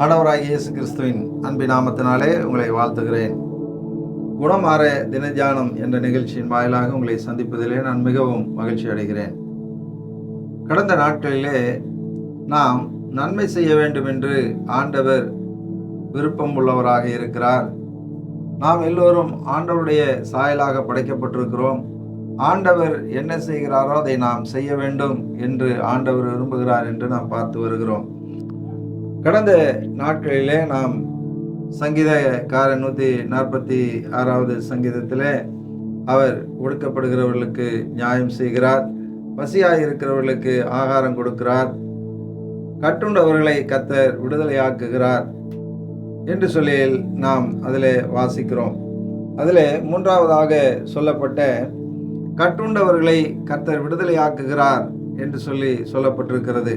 ஆண்டவராகிய இயேசு கிறிஸ்துவின் அன்பி நாமத்தினாலே உங்களை வாழ்த்துகிறேன். குணமாற தினஜானம் என்ற நிகழ்ச்சியின் வாயிலாக உங்களை சந்திப்பதிலே நான் மிகவும் மகிழ்ச்சி அடைகிறேன். கடந்த நாட்களிலே நாம் நன்மை செய்ய வேண்டும் என்று ஆண்டவர் விருப்பம் உள்ளவராக இருக்கிறார். நாம் எல்லோரும் ஆண்டவருடைய சாயலாக படைக்கப்பட்டிருக்கிறோம். ஆண்டவர் என்ன செய்கிறாரோ அதை நாம் செய்ய வேண்டும் என்று ஆண்டவர் விரும்புகிறார் என்று நாம் பார்த்து வருகிறோம். கடந்த நாட்களிலே நாம் சங்கீதக்கார நூற்றி நாற்பத்தி ஆறாவது சங்கீதத்திலே அவர் ஒடுக்கப்படுகிறவர்களுக்கு நியாயம் செய்கிறார் பசியாக இருக்கிறவர்களுக்கு ஆகாரம் கொடுக்கிறார் கட்டுண்டவர்களை கத்தர் விடுதலையாக்குகிறார் என்று சொல்லி நாம் அதில் வாசிக்கிறோம். அதில் மூன்றாவதாக சொல்லப்பட்ட கட்டுண்டவர்களை கர்த்தர் விடுதலையாக்குகிறார் என்று சொல்லி சொல்லப்பட்டிருக்கிறது.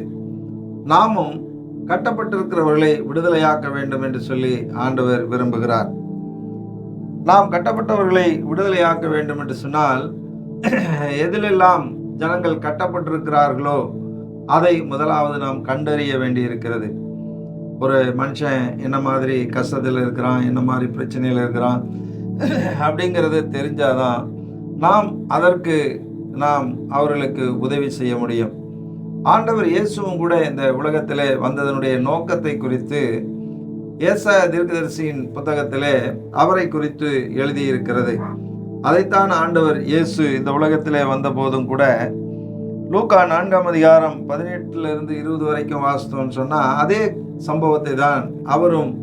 நாமும் கட்டப்பட்டிருக்கிறவர்களை விடுதலையாக்க வேண்டும் என்று சொல்லி ஆண்டவர் விரும்புகிறார். நாம் கட்டப்பட்டவர்களை விடுதலையாக்க வேண்டும் என்று சொன்னால் எதிலெல்லாம் ஜனங்கள் கட்டப்பட்டிருக்கிறார்களோ அதை முதலாவது நாம் கண்டறிய வேண்டியிருக்கிறது. ஒரு மனுஷன் என்ன மாதிரி கஷ்டத்தில் இருக்கிறான் என்ன மாதிரி பிரச்சனையில் இருக்கிறான் அப்படிங்கிறது தெரிஞ்சாதான் நாம் அதற்கு நாம் அவர்களுக்கு உதவி செய்ய முடியும். ஆண்டவர் இயேசுவும் கூட இந்த உலகத்திலே வந்ததனுடைய நோக்கத்தை குறித்து ஏசா தீர்க்கதரிசியின் புத்தகத்திலே அவரை குறித்து எழுதியிருக்கிறது. அதைத்தான் ஆண்டவர் இயேசு இந்த உலகத்திலே வந்த போதும் கூட லூக்கா நான்காம் அதிகாரம் பதினெட்டுலேருந்து இருபது வரைக்கும் வாசித்தோம்னு சொன்னால் அதே சம்பவத்தை தான் அவரும்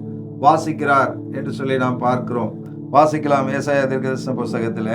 வாசிக்கிறார் என்று சொல்லி நாம் பார்க்கிறோம். வாசிக்கலாம் ஏசாயா தீர்க்கதரிசன புஸ்தகத்தில்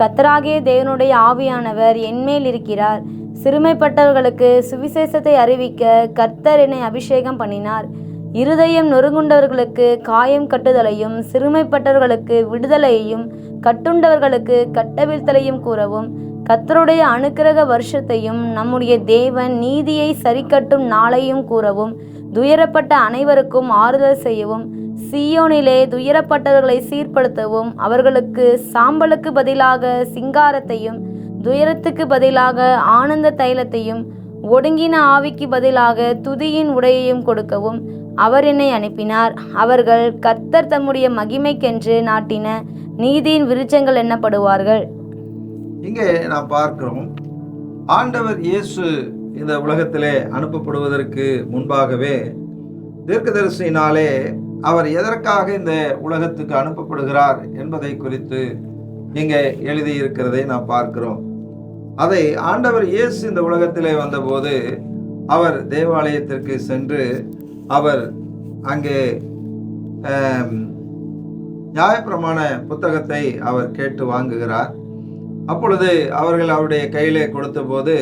கத்தராகிய தேவனுடைய ஆவியானவர் என்மேல் இருக்கிறார். சிறுமைப்பட்டவர்களுக்கு சுவிசேஷத்தை அறிவிக்க கர்த்தர் என்னை அபிஷேகம் பண்ணினார். இருதயம் நொறுங்குண்டவர்களுக்கு காயம் கட்டுதலையும் சிறுமைப்பட்டவர்களுக்கு விடுதலையையும் கட்டுண்டவர்களுக்கு கட்டவிழ்த்தலையும் கூறவும் கத்தருடைய அனுக்கிரக வருஷத்தையும் நம்முடைய தேவன் நீதியை சரிக்கட்டும் நாளையும் கூறவும் துயரப்பட்ட அனைவருக்கும் ஆறுதல் செய்யவும் சீயோனிலே துயரப்பட்டவர்களை சீர்படுத்தவும் அவர்களுக்கு சாம்பலுக்கு பதிலாக சிங்காரத்தையும் துயரத்துக்கு பதிலாக ஆனந்த தைலத்தையும் ஒடுங்கின ஆவிக்கு பதிலாக துதியின் உடையையும் கொடுக்கவும் அவர் என்னை அனுப்பினார். அவர்கள் கத்தர் தம்முடைய மகிமைக்கென்று நாட்டின நீதியின் விருச்சங்கள் எண்ணப்படுவார்கள் இங்கே நாம் பார்க்கிறோம் ஆண்டவர் இயேசு இந்த உலகத்திலே அனுப்பப்படுவதற்கு முன்பாகவே தீர்க்கதரிசினாலே அவர் எதற்காக இந்த உலகத்துக்கு அனுப்பப்படுகிறார் என்பதை குறித்து இங்கே எழுதியிருக்கிறதை நாம் பார்க்கிறோம். அதை ஆண்டவர் இயேசு இந்த உலகத்திலே வந்தபோது அவர் தேவாலயத்திற்கு சென்று அவர் அங்கே நியாயப்பிரமாண புத்தகத்தை அவர் கேட்டு வாங்குகிறார். அப்பொழுது அவர்கள் அவருடைய கையிலே கொடுத்தபோது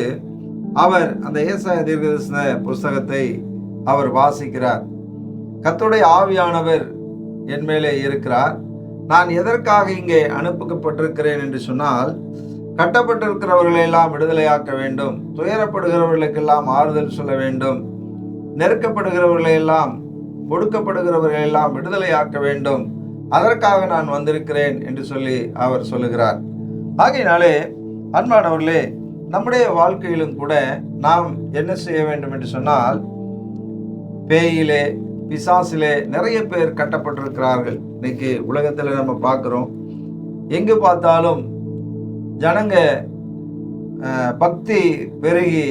அவர் அந்த ஏசாய தீர்க்கதரிசன புஸ்தகத்தை அவர் வாசிக்கிறார். கத்துடைய ஆவியானவர் என் மேலே இருக்கிறார். நான் எதற்காக இங்கே அனுப்பப்பட்டிருக்கிறேன் என்று சொன்னால் கட்டப்பட்டிருக்கிறவர்களை எல்லாம் விடுதலையாக்க வேண்டும். துயரப்படுகிறவர்களுக்கெல்லாம் ஆறுதல் சொல்ல வேண்டும். நெருக்கப்படுகிறவர்களை எல்லாம் ஒடுக்கப்படுகிறவர்களை எல்லாம் விடுதலையாக்க வேண்டும். அதற்காக நான் வந்திருக்கிறேன் என்று சொல்லி அவர் சொல்லுகிறார். ஆகையினாலே அன்பானவர்களே நம்முடைய வாழ்க்கையிலும் கூட நாம் என்ன செய்ய வேண்டும் என்று சொன்னால் பேயிலே பிசாசிலே நிறைய பேர் கட்டப்பட்டிருக்கிறார்கள். இன்னைக்கு உலகத்தில் நம்ம பார்க்குறோம். எங்கு பார்த்தாலும் ஜனங்க பக்தி பெருகி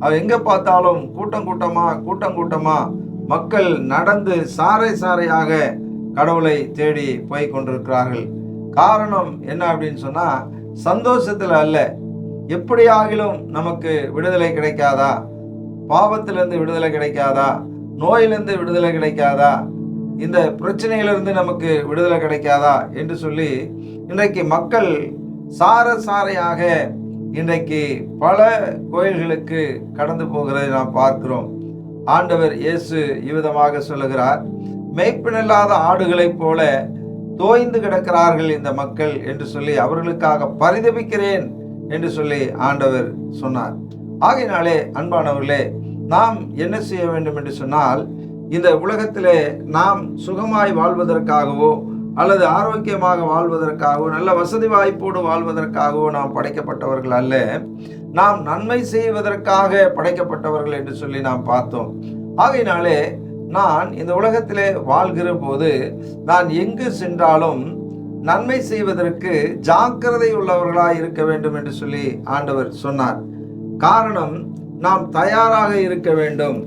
அவர் எங்கே பார்த்தாலும் கூட்டம் கூட்டமாக கூட்டம் கூட்டமாக மக்கள் நடந்து சாறை சாறையாக கடவுளை தேடி போய் கொண்டிருக்கிறார்கள். காரணம் என்ன அப்படின்னு சொன்னால் சந்தோஷத்தில் அல்ல. எப்படியாகிலும் நமக்கு விடுதலை கிடைக்காதா? பாவத்திலிருந்து விடுதலை கிடைக்காதா? நோயிலிருந்து விடுதலை கிடைக்காதா? இந்த பிரச்சனையிலிருந்து நமக்கு விடுதலை கிடைக்காதா? என்று சொல்லி இன்றைக்கு மக்கள் சார சாரையாக இன்றைக்கு பல கோயில்களுக்கு கடந்து போகிறதை நாம் பார்க்கிறோம். ஆண்டவர் இயேசு இவ்விதமாக சொல்லுகிறார் மெய்ப்பினில்லாத ஆடுகளைப் போல தோய்ந்து கிடக்கிறார்கள் இந்த மக்கள் என்று சொல்லி அவர்களுக்காக பரிதபிக்கிறேன் என்று சொல்லி ஆண்டவர் சொன்னார். ஆகையினாலே அன்பானவர்களே நாம் என்ன செய்ய வேண்டும் என்று சொன்னால் இந்த உலகத்திலே நாம் சுகமாய் வாழ்வதற்காகவோ அல்லது ஆரோக்கியமாக வாழ்வதற்காகவோ நல்ல வசதி வாய்ப்போடு வாழ்வதற்காகவோ நாம் படைக்கப்பட்டவர்கள் அல்ல. நாம் நன்மை செய்வதற்காக படைக்கப்பட்டவர்கள் என்று சொல்லி நாம் பார்த்தோம். ஆகையினாலே நான் இந்த உலகத்திலே வாழ்கிற போது நான் எங்கு சென்றாலும் நன்மை செய்வதற்கு ஜாக்கிரதை உள்ளவர்களாக இருக்க வேண்டும் என்று சொல்லி ஆண்டவர் சொன்னார். காரணம் நாம் தயாராக இருக்க வேண்டும்.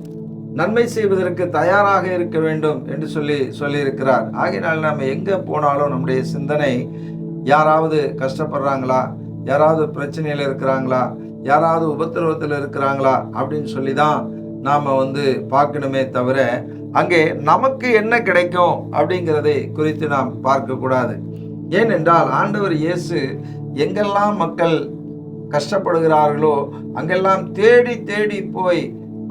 நன்மை செய்வதற்கு தயாராக இருக்க வேண்டும் என்று சொல்லி சொல்லியிருக்கிறார். ஆகையினால் நாம் எங்கே போனாலும் நம்முடைய சிந்தனை யாராவது கஷ்டப்படுறாங்களா? யாராவது பிரச்சனையில் இருக்கிறாங்களா? யாராவது உபத்திரவத்தில் இருக்கிறாங்களா? அப்படின்னு சொல்லி தான் நாம் வந்து பார்க்கணுமே தவிர அங்கே நமக்கு என்ன கிடைக்கும் அப்படிங்கிறதை குறித்து நாம் பார்க்கக்கூடாது. ஏனென்றால் ஆண்டவர் இயேசு எங்கெல்லாம் மக்கள் கஷ்டப்படுகிறார்களோ அங்கெல்லாம் தேடி தேடி போய்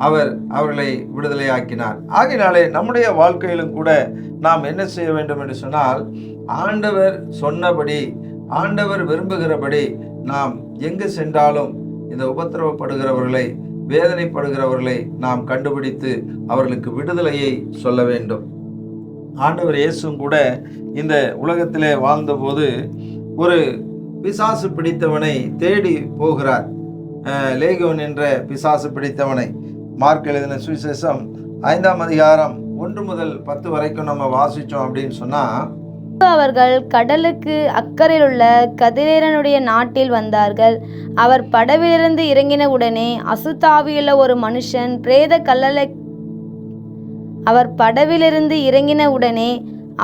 அவர் அவர்களை விடுதலையாக்கினார். ஆகினாலே நம்முடைய வாழ்க்கையிலும் கூட நாம் என்ன செய்ய வேண்டும் என்று சொன்னால் ஆண்டவர் சொன்னபடி ஆண்டவர் விரும்புகிறபடி நாம் எங்கு சென்றாலும் இந்த உபத்திரவப்படுகிறவர்களை வேதனைப்படுகிறவர்களை நாம் கண்டுபிடித்து அவர்களுக்கு விடுதலையை சொல்ல வேண்டும். ஆண்டவர் இயேசும் கூட இந்த உலகத்திலே வாழ்ந்தபோது ஒரு பிசாசு பிடித்தவனை தேடி போகிறார். லேகோன் என்ற பிசாசு பிடித்தவனை. மார்க் எழுதின சுவிசேஷம் ஐந்தாம் அதிகாரம் ஒன்று முதல் பத்து வரைக்கும் நம்ம வாசித்தோம் அப்படின்னு சொன்னால் அவர்கள் கடலுக்கு அக்கறையில் உள்ள கதிரேரனுடைய நாட்டில் வந்தார்கள். அவர் படவிலிருந்து இறங்கின உடனே அசுத்தாவியுள்ள ஒரு மனுஷன் பிரேத கல்லலை அவர் படவிலிருந்து இறங்கின உடனே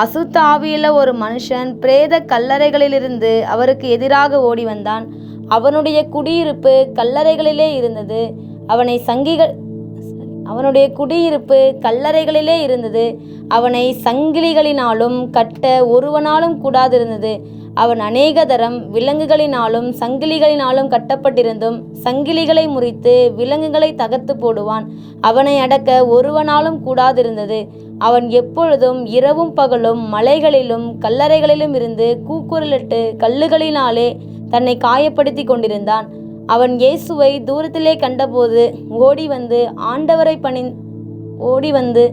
அசுத்தாவியுள்ள ஒரு மனுஷன் பிரேத கல்லறைகளிலிருந்து அவருக்கு எதிராக ஓடி வந்தான். அவனுடைய குடியிருப்பு கல்லறைகளிலே இருந்தது. அவனை சங்கிகள் அவனுடைய குடியிருப்பு கல்லறைகளிலே இருந்தது. அவனை சங்கிலிகளினாலும் கட்ட ஒருவனாலும் கூடாதிருந்தது. அவன் அநேக தரம் விலங்குகளினாலும் சங்கிலிகளினாலும் கட்டப்பட்டிருந்தும் சங்கிலிகளை முறித்து விலங்குகளை தகர்த்து போடுவான். அவனை அடக்க ஒருவனாலும் கூடாதிருந்தது. அவன் எப்பொழுதும் இரவும் பகலும் மலைகளிலும் கல்லறைகளிலும் இருந்து கூக்குரலிட்டு கல்லுகளினாலே தன்னை காயப்படுத்தி கொண்டிருந்தான். அவன் இயேசுவை தூரத்திலே கண்டபோது ஓடி வந்து ஆண்டவரை பணி ஓடி வந்து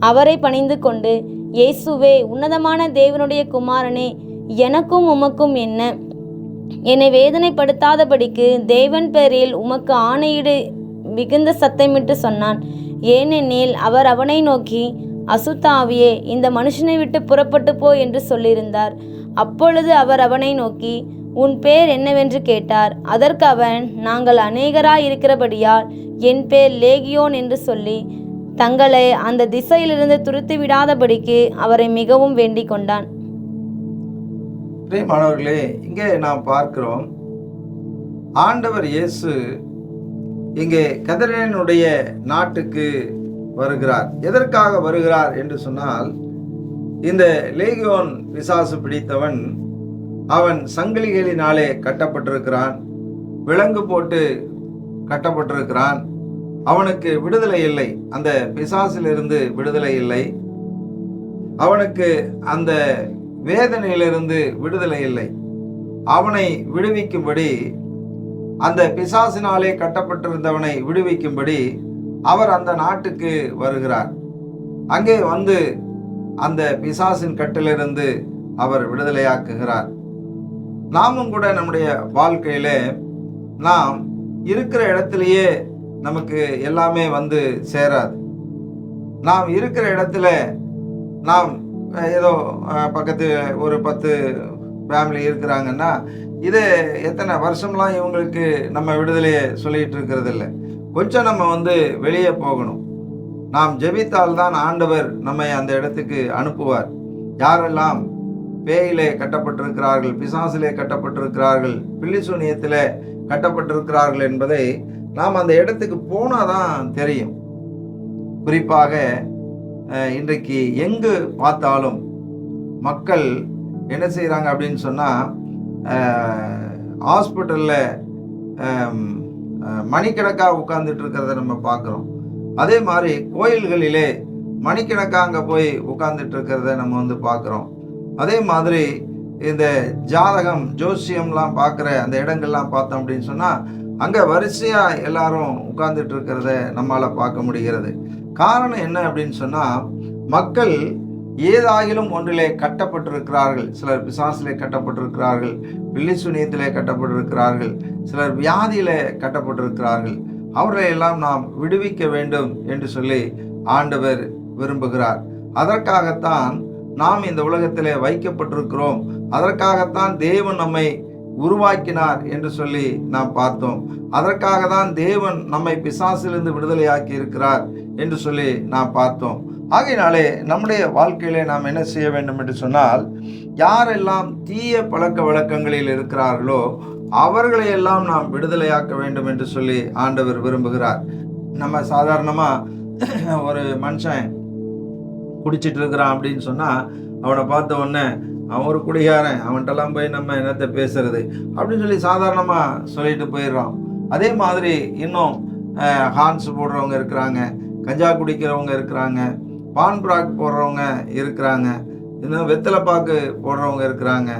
அவரை பணிந்து கொண்டு இயேசுவே உன்னதமான தேவனுடைய குமாரனே எனக்கும் உமக்கும் என்ன? என்னை வேதனைப்படுத்தாதபடிக்கு தேவன் பேரில் உமக்கு ஆணையிடு மிகுந்த சத்தமிட்டு சொன்னான். ஏனெனில் அவர் அவனை நோக்கி அசுத்தாவியே இந்த மனுஷனை விட்டு புறப்பட்டு போ என்று சொல்லியிருந்தார். அப்பொழுது அவர் அவனை நோக்கி உன் பேர் என்னவென்று கேட்டார். அதற்கு அவன் நாங்கள் அநேகராய் இருக்கிறபடியால் என் பேர் லேகியோன் என்று சொல்லி தங்களை அந்த திசையிலிருந்து துருத்தி விடாதபடிக்கு அவரை மிகவும் வேண்டிக் கொண்டான். மாணவர்களே இங்கே நாம் பார்க்கிறோம் ஆண்டவர் இயேசு இங்கே கதிரனுடைய நாட்டுக்கு வருகிறார். எதற்காக வருகிறார் என்று சொன்னால் இந்த லேகியோன் விசாசு பிடித்தவன் அவன் சங்கிலிகளினாலே கட்டப்பட்டிருக்கிறான். விலங்கு போட்டு கட்டப்பட்டிருக்கிறான். அவனுக்கு விடுதலை இல்லை. அந்த பிசாசிலிருந்து விடுதலை இல்லை. அவனுக்கு அந்த வேதனையிலிருந்து விடுதலை இல்லை. அவனை விடுவிக்கும்படி அந்த பிசாசினாலே கட்டப்பட்டிருந்தவனை விடுவிக்கும்படி அவர் அந்த நாட்டுக்கு வருகிறார். அங்கே வந்து அந்த பிசாசின் கட்டிலிருந்து அவர் விடுதலையாக்குகிறார். நாமும் கூட நம்முடைய வாழ்க்கையில நாம் இருக்கிற இடத்துலையே நமக்கு எல்லாமே வந்து சேராது. நாம் இருக்கிற இடத்துல நாம் ஏதோ பக்கத்து ஒரு பத்து ஃபேமிலி இருக்கிறாங்கன்னா இது எத்தனை வருஷம்லாம் இவங்களுக்கு நம்ம விடுதலையை சொல்லிட்டு இருக்கிறது இல்லை கொஞ்சம் நம்ம வந்து வெளியே போகணும். நாம் ஜெபித்தால் தான் ஆண்டவர் நம்மை அந்த இடத்துக்கு அனுப்புவார். யாரெல்லாம் பேயிலே கட்டப்பட்டிருக்கிறார்கள் பிசாசிலே கட்டப்பட்டிருக்கிறார்கள் பில்லிசூனியத்தில் கட்டப்பட்டிருக்கிறார்கள் என்பதை நாம் அந்த இடத்துக்கு போனால் தான் தெரியும். குறிப்பாக இன்றைக்கு எங்கு பார்த்தாலும் மக்கள் என்ன செய்கிறாங்க அப்படின்னு சொன்னால் ஹாஸ்பிட்டலில் மணிக்கணக்காக உட்கார்ந்துட்டு இருக்கிறத நம்ம பார்க்குறோம். அதே மாதிரி கோயில்களிலே மணிக்கணக்காக அங்கே போய் உட்கார்ந்துட்டு இருக்கிறத நம்ம வந்து பார்க்குறோம். அதே மாதிரி இந்த ஜாதகம் ஜோசியம்லாம் பார்க்குற அந்த இடங்கள்லாம் பார்த்தோம் அப்படின்னு சொன்னால் அங்கே வரிசையாக எல்லாரும் உட்கார்ந்துட்டு இருக்கிறத நம்மளால் பார்க்க முடிகிறது. காரணம் என்ன அப்படின்னு சொன்னால் மக்கள் ஏதாகிலும் ஒன்றிலே கட்டப்பட்டிருக்கிறார்கள். சிலர் பிசாசிலே கட்டப்பட்டிருக்கிறார்கள் பில்லி சுனியத்திலே கட்டப்பட்டிருக்கிறார்கள் சிலர் வியாதியிலே கட்டப்பட்டிருக்கிறார்கள். அவர்களை எல்லாம் நாம் விடுவிக்க வேண்டும் என்று சொல்லி ஆண்டவர் விரும்புகிறார். அதற்காகத்தான் நாம் இந்த உலகத்திலே வைக்கப்பட்டிருக்கிறோம். அதற்காகத்தான் தேவன் நம்மை உருவாக்கினார் என்று சொல்லி நாம் பார்த்தோம். அதற்காக தான் தேவன் நம்மை பிசாசிலிருந்து விடுதலையாக்கி இருக்கிறார் என்று சொல்லி நாம் பார்த்தோம். ஆகையினாலே நம்முடைய வாழ்க்கையிலே நாம் என்ன செய்ய வேண்டும் என்று சொன்னால் யாரெல்லாம் தீய பழக்க வழக்கங்களில் இருக்கிறார்களோ அவர்களை எல்லாம் நாம் விடுதலையாக்க வேண்டும் என்று சொல்லி ஆண்டவர் விரும்புகிறார். நம்ம சாதாரணமாக ஒரு மனுஷன் குடிச்சிட்டு இருக்கிறான் அப்படின்னு சொன்னால் அவனை பார்த்த உடனே அவன் ஒரு குடிகாரன் அவன்கிட்டலாம் போய் நம்ம என்னத்தை பேசுறது? அப்படின்னு சொல்லி சாதாரணமாக சொல்லிட்டு போயிடுறோம் அதே மாதிரி இன்னும் ஹான்ஸ் ஹார்ன்ஸ் போடுறவங்க இருக்கிறாங்க கஞ்சா குடிக்கிறவங்க இருக்கிறாங்க பான் பிராக் போடுறவங்க இருக்கிறாங்க இன்னும் வெத்தலைப்பாக்கு போடுறவங்க இருக்கிறாங்க.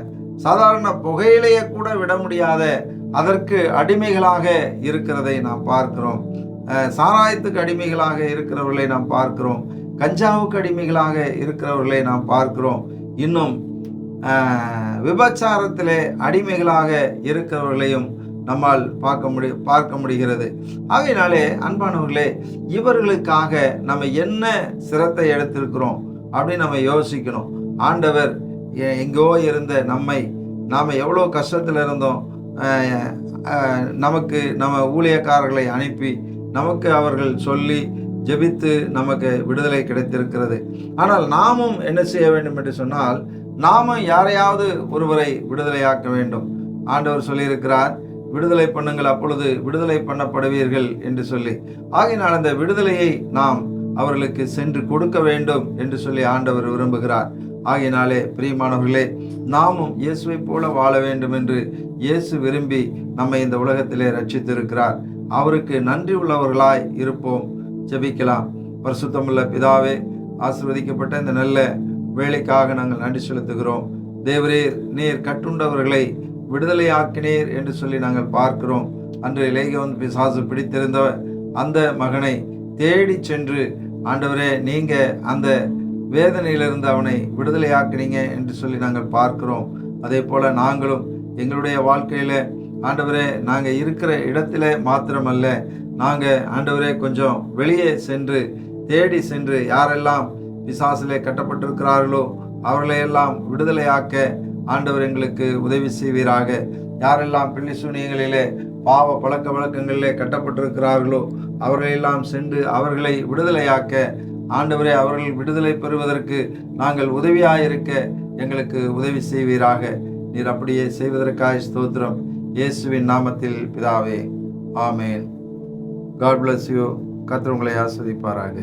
சாதாரண புகையிலையே கூட விட முடியாத அதற்கு அடிமைகளாக இருக்கிறதை நாம் பார்க்கிறோம். சாராயத்துக்கு அடிமைகளாக இருக்கிறவர்களை நாம் பார்க்கிறோம். கஞ்சாவுக்கு அடிமைகளாக இருக்கிறவர்களை நாம் பார்க்கிறோம். இன்னும் விபச்சாரத்திலே அடிமைகளாக இருக்கிறவர்களையும் நம்மால் பார்க்க முடி பார்க்க முடிகிறது. ஆகையினாலே அன்பானவர்களே இவர்களுக்காக நம்ம என்ன சிரத்தை எடுத்திருக்கிறோம் அப்படின்னு நம்ம யோசிக்கணும். ஆண்டவர் எ- எங்கோ இருந்த நம்மை நாம் எவ்வளோ கஷ்டத்தில் இருந்தோம் நமக்கு நம்ம ஊழியக்காரர்களை அனுப்பி நமக்கு அவர்கள் சொல்லி ஜெபித்து நமக்கு விடுதலை கிடைத்திருக்கிறது. ஆனால் நாமும் என்ன செய்ய வேண்டும் என்று சொன்னால் நாமும் யாரையாவது ஒருவரை விடுதலையாக்க வேண்டும். ஆண்டவர் சொல்லியிருக்கிறார் விடுதலை பண்ணுங்கள் அப்பொழுது விடுதலை பண்ணப்படுவீர்கள் என்று சொல்லி. ஆகையினால் அந்த விடுதலையை நாம் அவர்களுக்கு சென்று கொடுக்க வேண்டும் என்று சொல்லி ஆண்டவர் விரும்புகிறார். ஆகையினாலே பிரியமானவர்களே நாமும் இயேசுவை போல வாழ வேண்டும் என்று இயேசு விரும்பி நம்மை இந்த உலகத்திலே ரட்சித்திருக்கிறார். அவருக்கு நன்றி உள்ளவர்களாய் இருப்போம். ஜெபிக்கலாம். பரிசுத்தமுள்ள பிதாவே ஆசிர்வதிக்கப்பட்ட இந்த நல்ல வேலைக்காக நாங்கள் நன்றி செலுத்துகிறோம். தேவரீர் நீர் கட்டுண்டவர்களை விடுதலையாக்கினீர் என்று சொல்லி நாங்கள் பார்க்கிறோம். அன்று லேகவன் பிசாசு பிடித்திருந்த அந்த மகனை தேடி சென்று ஆண்டவரே நீங்க அந்த வேதனையிலிருந்து அவனை விடுதலையாக்குனீங்க என்று சொல்லி நாங்கள் பார்க்கிறோம். அதே போல நாங்களும் எங்களுடைய வாழ்க்கையில ஆண்டவரே நாங்கள் இருக்கிற இடத்துல மாத்திரமல்ல நாங்கள் ஆண்டவரே கொஞ்சம் வெளியே சென்று தேடி சென்று யாரெல்லாம் பிசாசிலே கட்டப்பட்டிருக்கிறார்களோ அவர்களையெல்லாம் விடுதலையாக்க ஆண்டவர் எங்களுக்கு உதவி செய்வீராக. யாரெல்லாம் பிள்ளை சூனியங்களிலே பாவ பழக்க வழக்கங்களிலே கட்டப்பட்டிருக்கிறார்களோ அவர்களெல்லாம் சென்று அவர்களை விடுதலையாக்க ஆண்டவரே அவர்கள் விடுதலை பெறுவதற்கு நாங்கள் உதவியாயிருக்க எங்களுக்கு உதவி செய்வீராக. நீர் அப்படியே செய்வதற்காக ஸ்தோத்திரம். இயேசுவின் நாமத்தில் பிதாவே ஆமேன். காட் பிளஸ் யூ கர்த்தர் உங்களை ஆஸ்வதிப்பாராக